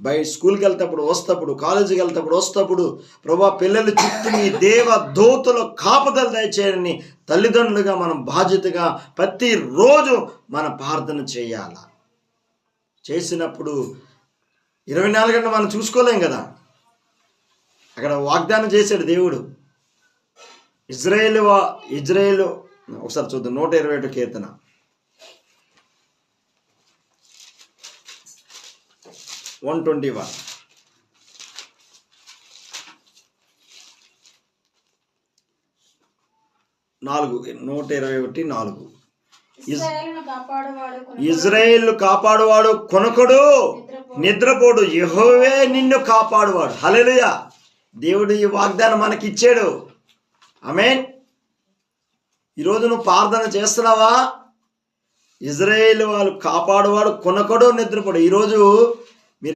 బయట స్కూల్కి వెళ్తేప్పుడు వస్తప్పుడు కాలేజీకి వెళ్తేప్పుడు వస్తప్పుడు ప్రభా పిల్లల చుట్టూ మీ దేవ దోతులు కాపుదలు దయచేయని తల్లిదండ్రులుగా మనం బాధ్యతగా ప్రతిరోజు మన ప్రార్థన చేయాల? చేసినప్పుడు ఇరవై నాలుగు గంటలు మనం చూసుకోలేం కదా? అక్కడ వాగ్దానం చేశాడు దేవుడు. ఇజ్రాయేల్ వా ఇజ్రాయేల్ ఒకసారి చూద్దాం నూట ఇరవై ఒకటి కీర్తన. వన్ ట్వంటీ వన్ నాలుగు. నూట ఇరవై ఒకటి నాలుగు. ఇజ్రాయేల్ కాపాడువాడు కొనకుడు. నిద్రపోడు. యెహోవే నిన్ను కాపాడువాడు. హల్లెలూయా. దేవుడు ఈ వాగ్దానం మనకి ఇచ్చాడు ఆమేన్. ఈరోజు నువ్వు ప్రార్థన చేస్తున్నావా? ఇజ్రాయేల్ వాళ్ళు కాపాడువాడు కొనకడో నిద్రపోడు. ఈరోజు